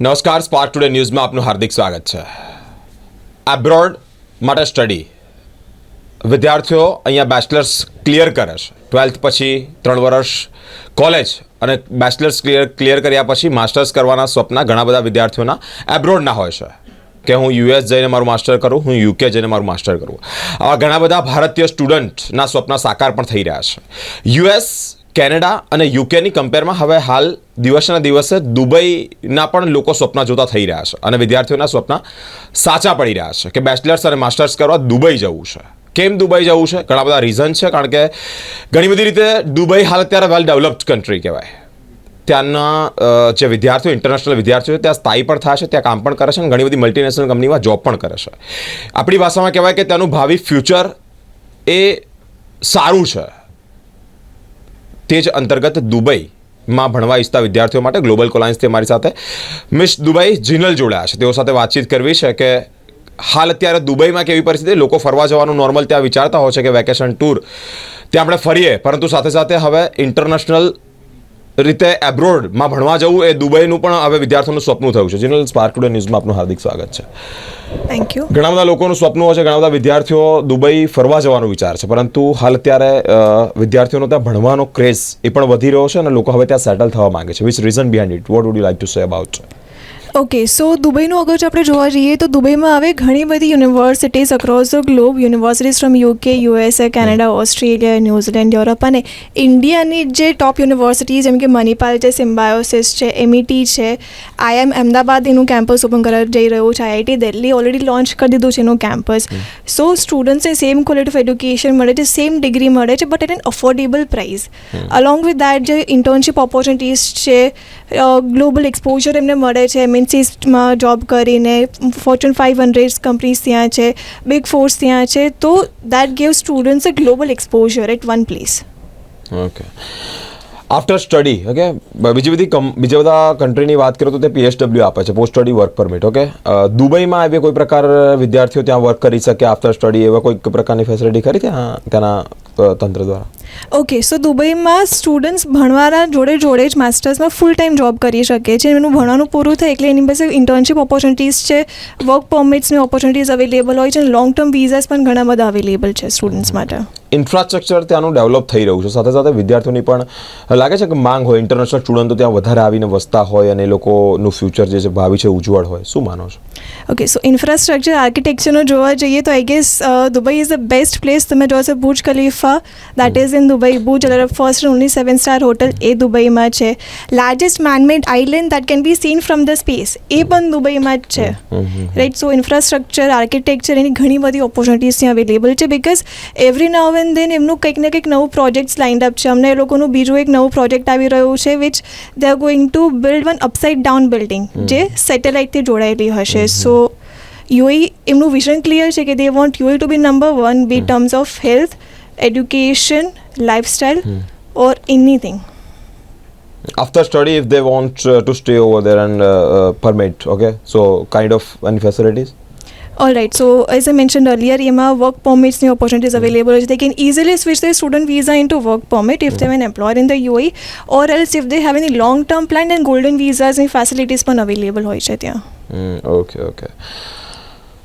નમસ્કાર spark today ન્યૂઝમાં આપનું હાર્દિક સ્વાગત છે. એબ્રોડ માટે સ્ટડી વિદ્યાર્થીઓ અહીંયા બેચલર્સ ક્લિયર કરે છે. ટ્વેલ્થ પછી ત્રણ વર્ષ કોલેજ અને બેચલર્સ ક્લિયર ક્લિયર કર્યા પછી માસ્ટર્સ કરવાના સ્વપ્ન ઘણા બધા વિદ્યાર્થીઓના એબ્રોડના હોય છે. કે હું યુએસ જઈને મારું માસ્ટર કરું, હું યુકે જઈને મારું માસ્ટર કરું. આવા ઘણા બધા ભારતીય સ્ટુડન્ટના સ્વપ્ન સાકાર પણ થઈ રહ્યા છે. યુએસ કેનેડા અને યુકેની કમ્પેરમાં હવે હાલ દિવસના દિવસે દુબઈના પણ લોકો સ્વપ્ન જોતા થઈ રહ્યા છે અને વિદ્યાર્થીઓના સ્વપ્ન સાચા પડી રહ્યા છે કે બેચલર્સ અને માસ્ટર્સ કરવા દુબઈ જવું છે. કેમ દુબઈ જવું છે? ઘણા બધા રીઝન છે, કારણ કે ઘણી બધી રીતે દુબઈ હાલ અત્યારે વેલ ડેવલપ્ડ કન્ટ્રી કહેવાય. ત્યાંના જે વિદ્યાર્થીઓ ઇન્ટરનેશનલ વિદ્યાર્થીઓ ત્યાં સ્થાયી પણ થાય છે, ત્યાં કામ પણ કરે છે અને ઘણી બધી મલ્ટીનેશનલ કંપનીમાં જોબ પણ કરે છે. આપણી ભાષામાં કહેવાય કે ત્યાંનું ભાવિ ફ્યુચર એ સારું છે. તે જ અંતર્ગત દુબઈમાં ભણવા ઈચ્છતા વિદ્યાર્થીઓ માટે ગ્લોબલ કોલાયન્સથી અમારી સાથે. મિસ દુબઈ જીનલ જોડાયા છે. તેઓ સાથે વાતચીત કરવી છે કે હાલ અત્યારે દુબઈમાં કેવી પરિસ્થિતિ? લોકો ફરવા જવાનું નોર્મલ ત્યાં વિચારતા હોય છે કે વેકેશન ટૂર ત્યાં આપણે ફરીએ. પરંતુ સાથે સાથે હવે ઇન્ટરનેશનલ રીતે એબ્રોડમાં ભણવા જવું એ દુબઈનું પણ હવે વિદ્યાર્થીઓનું સ્વપ્ન થયું છે. જનરલ સ્પાર્ક ટુડે ન્યૂઝમાં આપનું હાર્દિક સ્વાગત છે. થેન્ક યુ ઘણા બધા લોકોનું સ્વપ્ન હોય છે ઘણા બધા વિદ્યાર્થીઓ દુબઈ ફરવા જવાનો વિચાર છે પરંતુ હાલ અત્યારે વિદ્યાર્થીઓનો ત્યાં ભણવાનો ક્રેઝ એ પણ વધી રહ્યો છે અને લોકો હવે ત્યાં સેટલ થવા માંગે છે. Which reason behind it what would you like to say about okay so દુબઈનું અગર જો આપણે જોવા જઈએ તો દુબઈમાં હવે ઘણી બધી universities across the globe universities from UK USA Canada Australia New Zealand Europe અને ઇન્ડિયાની જે ટોપ યુનિવર્સિટી જેમ કે મણિપાલ છે સિમ્બાયોસિસ છે એમઈટી છે આઈએમ અમદાવાદ એનું કેમ્પસ ઓપન કરવા જઈ રહ્યું છે આઈઆઈટી દિલ્હી ઓલરેડી લોન્ચ કરી દીધું છે એનું કેમ્પસ સો સ્ટુડન્ટ્સને સેમ ક્વોલિટી ઓફ એડ્યુકેશન મળે છે સેમ ડિગ્રી મળે છે but at an affordable price along with that જે ઇન્ટર્નશીપ ઓપોર્ચ્યુનિટીઝ છે ગ્લોબલ એક્સપોઝર એમને મળે છે એમએનસીમાં જોબ કરીને ફોર્ચ્યુન ફાઇવ હંડ્રેડ કંપનીઝ ત્યાં છે બિગ ફોર્સ ત્યાં છે, તો that gave students a global exposure at one place okay after study okay બીજી બધી બીજા બધા કન્ટ્રીની વાત કરો તો તે પીએસડબલ્યુ આપે છે post study work permit okay દુબઈમાં એવી કોઈ પ્રકાર વિદ્યાર્થીઓ ત્યાં વર્ક કરી શકે આફ્ટર સ્ટડી એવા કોઈ પ્રકારની ફેસિલિટી ખરી ત્યાં, ત્યાંના તંત્ર દ્વારા? ઓકે સો દુબઈમાં સ્ટુડન્ટ્સ ભણવાના જોડે જોડે જ માસ્ટર્સમાં ફૂલ ટાઈમ જોબ કરી શકે છે. એનું ભણવાનું પૂરું થાય એટલે એની પાસે ઇન્ટર્નશીપ ઓપોર્ચ્યુનિટીઝ છે વર્ક પરમિટ્સની ઓપોર્ચ્યુનિટીઝ અવેલેબલ હોય છે અને લોંગ ટર્મ વિઝાસ પણ ઘણા બધા અવેલેબલ છે સ્ટુડન્ટ્સ માટે. ઇન્ફ્રાસ્ટ્રક્ચર ત્યાંનું ડેવલપ થઈ રહ્યું છે. સાથે સાથે વિદ્યાર્થીઓની પણ લાગે છે કે માંગ હોય. ઇન્ટરનેશનલ સ્ટુડન્ટો ત્યાં વધારે આવીને વસતા હોય અને એ લોકોનું ફ્યુચર જે છે ભાવિ છે ઉજ્જવળ હોય. શું માનો છો? ઓકે સો ઇન્ફ્રાસ્ટ્રક્ચર આર્કિટેક્ચરનો જોવા જઈએ તો I guess Dubai is the best place તમે જોવા છો Burj Khalifa that is in Dubai Burj first only seven star hotel એ દુબઈમાં છે. Largest manmade island that can be seen from the space એ પણ દુબઈમાં જ છે. રાઈટ સો ઇન્ફ્રાસ્ટ્રક્ચર આર્કિટેક્ચર એની ઘણી બધી ઓપોર્ચ્યુનિટીઝ ત્યાં અવેલેબલ છે because every now and then એમનું કંઈક ને કંઈક નવું પ્રોજેક્ટ્સ લાઇન્ડ અપ છે. અમને એ લોકોનું બીજું એક નવું પ્રોજેક્ટ આવી રહ્યું છે which they are going to build one upside down building જે સેટેલાઇટથી જોડાયેલી હશે. સો યુએ એમનું વિઝન ક્લિયર છે કે they want UAE to be number one be terms of health education hmm. or anything. after study if they want uh, to stay over there and uh, uh, permit okay so kind of any facilities All right. So as I mentioned earlier, EMA work permits new opportunities available. They can easily switch their student visa into work permit if they have an employer in the UAE, or else if they have any long-term plan, then golden visas and facilities પણ available હોય છે ત્યાં. Okay okay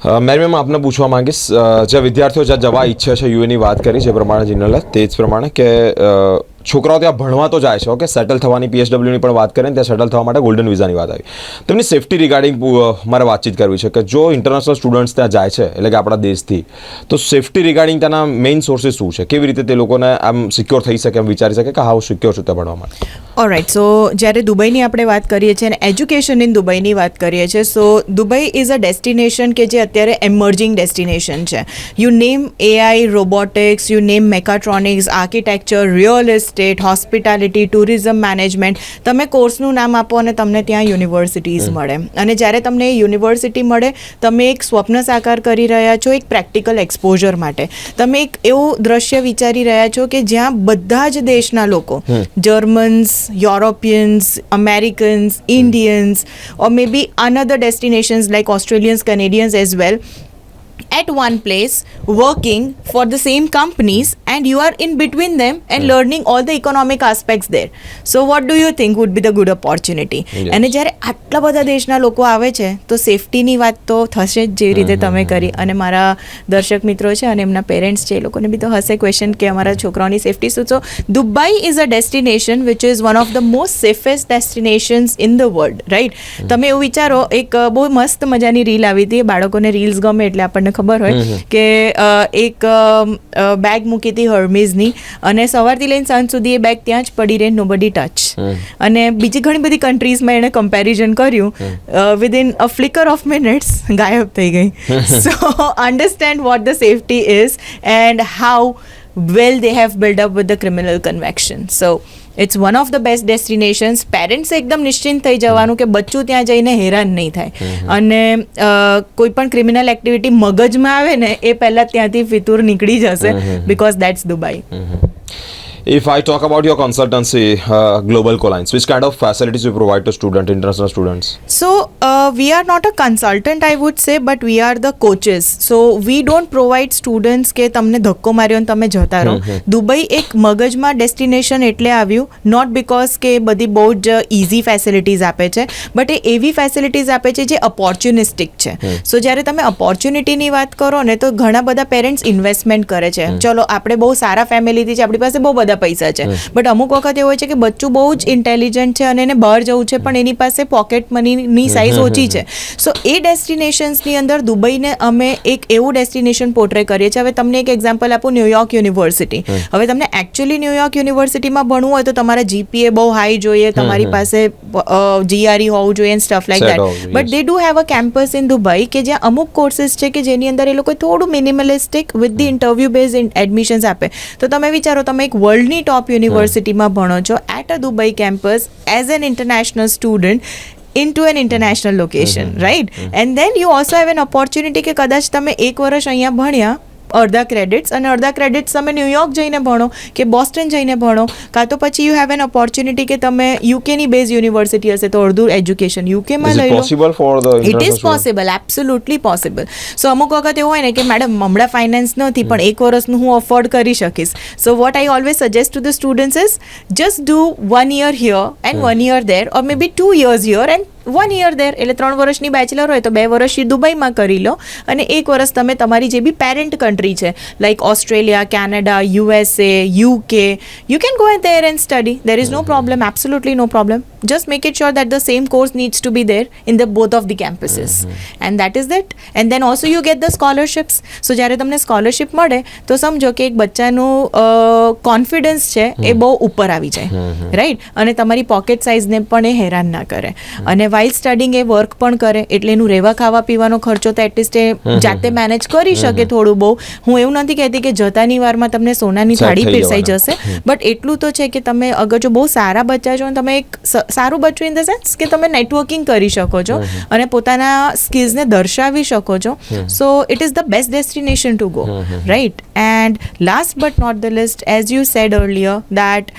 મેરી ma'am આપને પૂછવા માંગીશ. જે વિદ્યાર્થીઓ જ્યાં જવા ઈચ્છે છે યુએની વાત કરી, જે પ્રમાણે જીનલે તે જ પ્રમાણે કે છોકરાઓ ત્યાં ભણવા તો જાય છે ઓકે સેટલ થવાની પીએસડબલ્યુની પણ વાત કરીને ત્યાં સેટલ થવા માટે ગોલ્ડન વિઝાની વાત આવી. તેમની સેફટી રિગાર્ડિંગ મારે વાતચીત કરવી છે કે જો ઇન્ટરનેશનલ સ્ટુડન્ટ્સ ત્યાં જાય છે, એટલે કે આપણા દેશથી, તો સેફટી રિગાર્ડિંગ ત્યાંના મેઇન સોર્સિસ શું છે? કેવી રીતે તે લોકોને આમ સિક્યોર થઈ શકે, એમ વિચારી શકે કે હા, હું સિક્યોર છું ત્યાં ભણવા માટે? ઓલરાઇટ સો જ્યારે દુબઈની આપણે વાત કરીએ છીએ અને એજ્યુકેશન ઇન દુબઈની વાત કરીએ છીએ so Dubai is a destination કે જે અત્યારે એમર્જિંગ ડેસ્ટિનેશન છે. You name AI robotics you name mechatronics architecture real estate hospitality tourism management તમે કોર્સનું નામ આપો અને તમને ત્યાં યુનિવર્સિટીઝ મળે. અને જ્યારે તમને એ યુનિવર્સિટી મળે તમે એક સ્વપ્ન સાકાર કરી રહ્યા છો એક પ્રેક્ટિકલ એક્સપોઝર માટે. તમે એક એવું દ્રશ્ય વિચારી રહ્યા છો કે જ્યાં બધા જ દેશના લોકો Germans Europeans Americans Indians or maybe another destinations like Australians Canadians as well at one place working for the same companies and you are in between them and learning all the economic aspects there. So what do you think would be the good opportunity? અને જ્યારે આટલા બધા દેશના લોકો આવે છે તો સેફટીની વાત તો થશે જ જેવી રીતે તમે કરી. અને મારા દર્શક મિત્રો છે અને એમના પેરેન્ટ્સ છે એ લોકોને બી તો હશે ક્વેશ્ચન કે અમારા છોકરાઓની સેફટી શું. So Dubai is a destination which is one of the most safest destinations in the world right તમે એવું વિચારો એક બહુ મસ્ત મજાની રીલ આવી હતી. બાળકોને રીલ્સ ગમે એટલે આપણને ખબર હોય કે એક બેગ મૂકી હતી હર્મીઝની અને સવારથી લઈને સાંજ સુધી એ બેગ ત્યાં જ પડી રહે નો બડી ટચ અને બીજી ઘણી બધી કન્ટ્રીઝમાં એણે કમ્પેરિઝન કર્યું within a flicker of minutes ગાયબ થઈ ગઈ. So understand what the safety is and how well they have build up with the criminal conviction so it's one of the best destinations parents એકદમ નિશ્ચિંત થઈ જવાનું કે બચ્ચું ત્યાં જઈને હેરાન નહીં થાય. અને કોઈ પણ ક્રિમિનલ એક્ટિવિટી મગજમાં આવે ને એ પહેલાં ત્યાંથી ફિતુર નીકળી જશે because that's Dubai If I talk about your consultancy, uh, Global Colines, which kind of facilities you provide to student, international students? So, uh, we are not a consultant, I would say, but we are the coaches. So, we don't provide students કે તમને ધક્કો માર્યો અને તમે જતા રહો Dubai એક મગજમાં ડેસ્ટિનેશન એટલે આવ્યું નોટ બિકોઝ કે બધી બહુ જ ઇઝી ફેસિલિટીઝ આપે છે બટ એ એવી ફેસિલિટીઝ આપે છે જે ઓપોર્ચ્યુનિસ્ટિક છે સો જ્યારે તમે ઓપોર્ચ્યુનિટીની વાત કરો ને તો ઘણા બધા પેરેન્ટ્સ ઇન્વેસ્ટમેન્ટ કરે છે ચલો આપણે બહુ સારા ફેમિલીથી છે આપણી પાસે બહુ બધા પૈસા છે. બટ અમુક વખત એવું હોય છે કે બચ્ચું બહુ જ ઇન્ટેલિજન્ટ છે અને એને બહાર જવું છે પણ એની પાસે પોકેટ મનીની સાઇઝ ઓછી છે. સો એ ડેસ્ટિનેશન્સની અંદર દુબઈને અમે એક એવું ડેસ્ટિનેશન પોર્ટ્રે કરીએ છીએ. હવે તમને એક એક્ઝામ્પલ આપું ન્યુયોર્ક યુનિવર્સિટી હવે તમને એકચ્યુઅલી ન્યુયોર્ક યુનિવર્સિટીમાં ભણવું હોય તો તમારા જીપીએ બહુ હાઈ જોઈએ તમારી પાસે જીઆરઈ હોવું જોઈએ and stuff like that but they do have a campus in Dubai કે જ્યાં અમુક કોર્સિસ છે કે જેની અંદર એ લોકો થોડું minimalistic with the interview base admissions આપે. તો તમે વિચારો તમે એક વર્લ્ડની ટોપ યુનિવર્સિટીમાં ભણો છો at a Dubai campus as an international student into an international location right and then you also have an opportunity કે કદાચ તમે એક વર્ષ અહીંયા ભણ્યા અડધા ક્રેડિટ્સ અને અડધા ક્રેડિટ્સ તમે ન્યુયોર્ક જઈને ભણો કે બોસ્ટન જઈને ભણો કાં તો પછી યુ હેવ એન ઓપોર્ચ્યુનિટી કે તમે યુકેની બેઝ યુનિવર્સિટી હશે તો અડધું એજ્યુકેશન યુકેમાં લઈ લો. It is possible absolutely possible so અમુક વખત એવું હોય ને કે મેડમ હમણાં ફાઇનાન્સ નથી પણ એક વર્ષનું હું અફોર્ડ કરી શકીશ. So what I always suggest to the students is just do one year here and one year there or maybe two years here and one year there એટલે ત્રણ વર્ષની બેચલર હોય તો બે વર્ષ દુબઈમાં કરી લો. અને એક વર્ષ તમે તમારી જે બી પેરેન્ટ કન્ટ્રી છે like Australia Canada USA UK you can go and there and study there is no problem absolutely no problem just make it sure that the same course needs to be there in the both of the campuses and that is that and then also you get the scholarships so જ્યારે તમને scholarship મળે તો સમજો કે એક બચ્ચાનું confidence છે એ બહુ ઉપર આવી જાય. રાઈટ અને તમારી પોકેટ સાઇઝને પણ એ હેરાન ના કરે. અને વાઇલ સ્ટડિંગ એ વર્ક પણ કરે એટલે એનું રહેવા ખાવા પીવાનો ખર્ચો તો એટલીસ્ટ એ જાતે મેનેજ કરી શકે થોડું બહુ. હું એવું નથી કહેતી કે જતાની વારમાં તમને સોનાની થાળી પીરસાઈ જશે બટ એટલું તો છે કે તમે અગર જો બહુ સારા બચ્ચા છો અને તમે એક સ- સારું બચ્ચું ઇન ધ સેન્સ કે તમે નેટવર્કિંગ કરી શકો છો અને પોતાના સ્કિલ્સને દર્શાવી શકો છો. So it is the best destination to go right and last but not the least as you said earlier that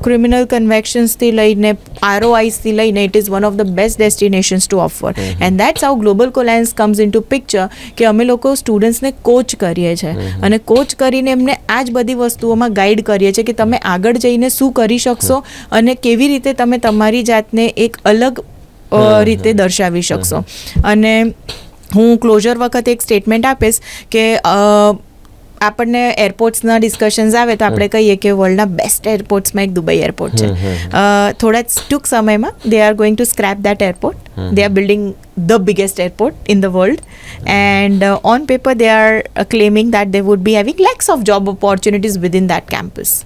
criminal કન્વેક્શન્સથી લઈને આરઓઆઈસથી લઈને it is one of the best destinations to offer and that's how Global Colliance comes into picture કે અમે લોકો સ્ટુડન્ટ્સને coach કરીએ છીએ અને coach કરીને એમને આ જ બધી વસ્તુઓમાં ગાઈડ કરીએ છીએ કે તમે આગળ જઈને શું કરી શકશો અને કેવી રીતે તમે તમારી જાતને એક અલગ રીતે દર્શાવી શકશો. અને હું ક્લોઝર વખતે એક સ્ટેટમેન્ટ આપીશ કે આપણને એરપોર્ટ્સના ડિસ્કશન્સ આવે તો આપણે કહીએ કે વર્લ્ડના બેસ્ટ એરપોર્ટ્સમાં એક દુબઈ એરપોર્ટ છે. થોડા ટૂંક સમયમાં they are going to scrap that airport they are building the biggest airport in the world and on paper they are claiming that they would be having lakhs of job opportunities within that campus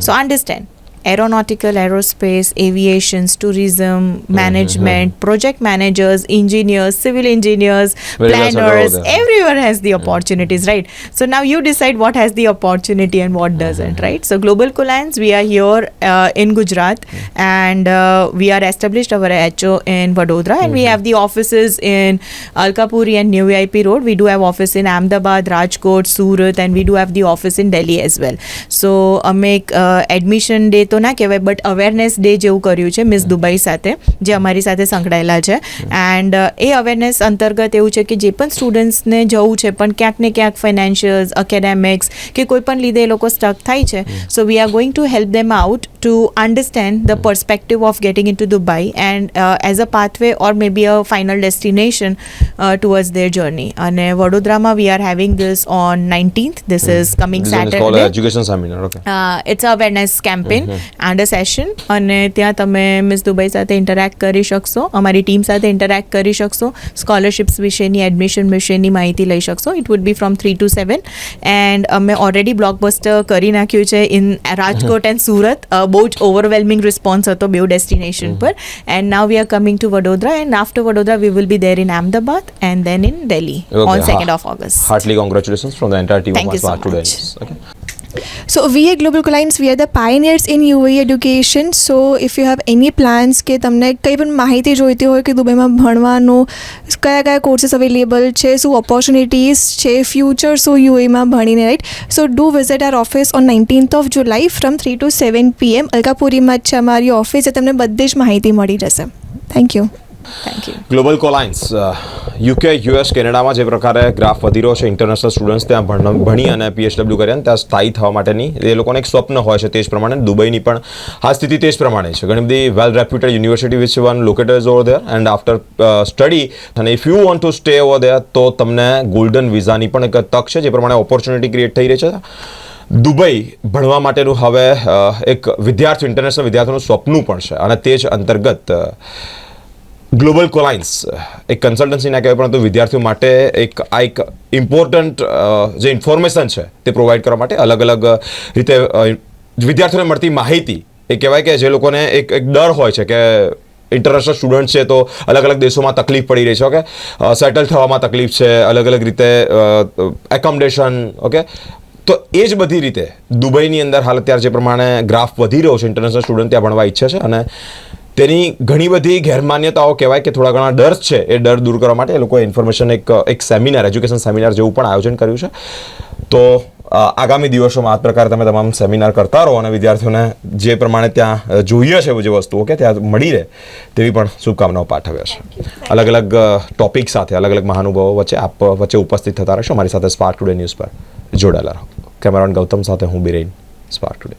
so understand aeronautical, aerospace, aviation, tourism, management, mm-hmm. project managers, engineers, civil engineers, Very planners, everyone has the opportunities, mm-hmm. right? So now you decide what has the opportunity and what doesn't, mm-hmm. right? So Global Collines, we are here uh, in Gujarat and uh, we are established our HO in Vadodara and we have the offices in Alkapuri and New VIP Road. We do have office in Ahmedabad, Rajkot, Surat and we do have the office in Delhi as well. So uh, make uh, admission day to તો ના કહેવાય but awareness day જેવું કર્યું છે miss Dubai સાથે જે અમારી સાથે સંકળાયેલા છે. એન્ડ એ અવેરનેસ અંતર્ગત એવું છે કે જે પણ સ્ટુડન્ટ્સને જવું છે પણ ક્યાંક ને ક્યાંક ફાઇનાન્શિયલ્સ એકેડેમિક્સ કે કોઈ પણ લીધે એ લોકો સ્ટક થાય છે. So we are going to help them out to understand the perspective of getting into Dubai and as a pathway or maybe a final destination towards their journey અને વડોદરામાં we are having this on nineteenth this is coming Saturday education seminar okay it's a awareness campaign and a session અને ત્યાં તમે miss Dubai સાથે interact કરી શકશો અમારી team સાથે ઇન્ટરેક્ટ કરી શકશો સ્કોલરશિપ્સ વિશેની એડમિશન વિશેની માહિતી લઈ શકશો. It would be from three to seven and અમે ઓલરેડી બ્લોકબસ્ટર કરી નાખ્યું છે ઇન રાજકોટ એન્ડ સુરત બહુ જ ઓવરવેલ્મિંગ રિસ્પોન્સ હતો બેઉ ડેસ્ટિનેશન પર and now we are coming to Vadodara and after Vadodara we will be there in Ahmedabad and then in Delhi on second of August Heartily congratulations from the entire team Thank of you So we at Global Clients, we are the pioneers in UAE education. So if you have any plans કે તમને કંઈ પણ માહિતી જોઈતી હોય કે દુબઈમાં ભણવાનું કયા કયા કોર્સીસ અવેલેબલ છે શું ઓપોર્ચ્યુનિટીઝ છે ફ્યુચર શું યુએમાં ભણીને right so do visit our office on nineteenth of July from three to seven PM અલકાપુરીમાં જ છે અમારી ઓફિસ તમને બધી જ માહિતી મળી જશે thank you thank you Global Colliance UK US કેનેડામાં જે પ્રકારે ગ્રાફ વધી રહ્યો છે ઇન્ટરનેશનલ સ્ટુડન્ટ્સ ત્યાં ભણ અને પીએચડબલ્યુ કર્યા ત્યાં સ્થાયી થવા માટેની. એ લોકોને એક સ્વપ્ન હોય છે, તે જ પ્રમાણે દુબઈની પણ આ સ્થિતિ તે જ પ્રમાણે છે. ઘણી બધી well reputed university which one located over there and after study અને if you want to stay over there તો તમને ગોલ્ડન વિઝાની પણ એક તક છે, જે પ્રમાણે ઓપોર્ચ્યુનિટી ક્રિએટ થઈ રહી છે. દુબઈ ભણવા માટેનું હવે એક વિદ્યાર્થી ઇન્ટરનેશનલ વિદ્યાર્થીનું સ્વપ્નું પણ છે, અને તે જ અંતર્ગત ગ્લોબલ કોલાઇન્સ એક કન્સલ્ટન્સી ના કહેવાય, પરંતુ વિદ્યાર્થીઓ માટે એક આ એક ઇમ્પોર્ટન્ટ જે ઇન્ફોર્મેશન છે, તે પ્રોવાઈડ કરવા માટે અલગ અલગ રીતે વિદ્યાર્થીઓને મળતી માહિતી, એ કહેવાય કે જે લોકોને એક એક ડર હોય છે કે ઇન્ટરનેશનલ સ્ટુડન્ટ છે તો અલગ અલગ દેશોમાં તકલીફ પડી રહી છે, ઓકે? સેટલ થવામાં તકલીફ છે, અલગ અલગ રીતે એકોમોડેશન ઓકે? તો એ જ બધી રીતે દુબઈની અંદર હાલ અત્યારે જે પ્રમાણે ગ્રાફ વધી રહ્યો છે ઇન્ટરનેશનલ સ્ટુડન્ટ ત્યાં ભણવા ઈચ્છે છે અને તેની ઘણી બધી ગેરમાન્યતાઓ કહેવાય કે થોડા ઘણા ડર છે એ ડર દૂર કરવા માટે એ લોકોએ ઇન્ફોર્મેશન એક એક સેમિનાર એજ્યુકેશન સેમિનાર જેવું પણ આયોજન કર્યું છે. તો આગામી દિવસોમાં આ પ્રકારે તમે તમામ સેમિનાર કરતા રહો અને વિદ્યાર્થીઓને જે પ્રમાણે ત્યાં જોઈએ છે જે વસ્તુઓ કે ત્યાં મળી રહે તેવી પણ શુભકામનાઓ પાઠવ્યા છે. અલગ અલગ ટોપિક સાથે અલગ અલગ મહાનુભાવો વચ્ચે આપ વચ્ચે ઉપસ્થિત થતા રહેશો. મારી સાથે સ્પાર્ક ટુડે ન્યૂઝ પર જોડાયેલા રહો. કેમેરાન ગૌતમ સાથે હું બિરેન સ્પાર્ક ટુડે